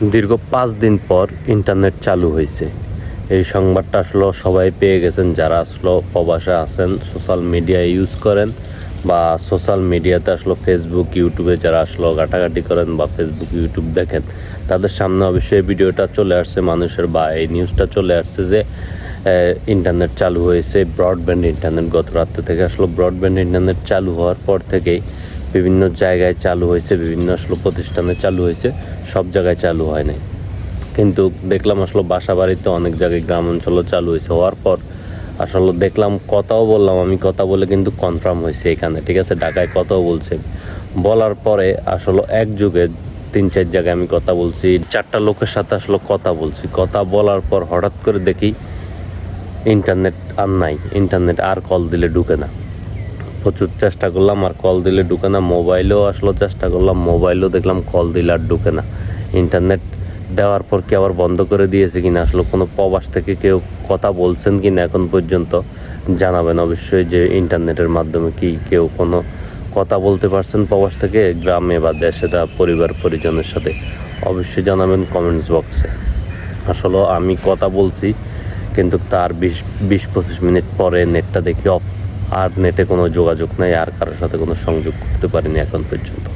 দীর্ঘ পাঁচ দিন পর ইন্টারনেট চালু হয়েছে। এই সংবাদটা আসলে সবাই পেয়ে গেছেন, যারা আসলে প্রবাসে আছেন, সোশ্যাল মিডিয়া ইউজ করেন বা সোশ্যাল মিডিয়াতে আসলে ফেসবুক ইউটিউবে যারা আসলে ঘাটাঘাটি করেন বা ফেসবুক ইউটিউব দেখেন, তাদের সামনে অবশ্যই ভিডিওটা চলে আসছে মানুষের বা এই নিউজটা চলে আসছে যে ইন্টারনেট চালু হয়েছে ব্রডব্যান্ড ইন্টারনেট গত রাত্রে থেকে আসলে ব্রডব্যান্ড ইন্টারনেট চালু হওয়ার পর থেকেই বিভিন্ন জায়গায় চালু হয়েছে, বিভিন্ন আসলে প্রতিষ্ঠানে চালু হয়েছে, সব জায়গায় চালু হয় নাই। কিন্তু দেখলাম আসলে বাসা বাড়িতে অনেক জায়গায় গ্রাম অঞ্চলও চালু হয়েছে হওয়ার পর আসলে দেখলাম কথাও বললাম, আমি কথা বলে কিন্তু কনফার্ম হয়েছে এখানে, ঠিক আছে? ঢাকায় কথাও বলছে। বলার পরে আসলে এক যুগে তিন চার জায়গায় আমি কথা বলছি, চারটা লোকের সাথে আসলে কথা বলছি। কথা বলার পর হঠাৎ করে দেখি ইন্টারনেট আর নাই ইন্টারনেট আর কল দিলে ঢুকে না। প্রচুর চেষ্টা করলাম আর কল দিলে ঢুকে না। মোবাইলেও আসলো, চেষ্টা করলাম মোবাইলেও দেখলাম কল দিলে আর ঢুকে না। ইন্টারনেট দেওয়ার পর কি আবার বন্ধ করে দিয়েছে কিনা? আসলে কোনো প্রবাস থেকে কেউ কথা বলছেন কি না এখন পর্যন্ত জানাবেন। অবশ্যই যে ইন্টারনেটের মাধ্যমে কি কেউ কোনো কথা বলতে পারছেন প্রবাস থেকে, গ্রামে বা দেশে তার পরিবার পরিজনের সাথে, অবশ্যই জানাবেন কমেন্টস বক্সে আসলে আমি কথা বলছি, কিন্তু তার বিশ বিশ পঁচিশ মিনিট পরে নেটটা দেখি অফ আর নেটে কোনো যোগাযোগ নাই আর কারোর সাথে কোনো সংযোগ করতে পারিনি এখন পর্যন্ত।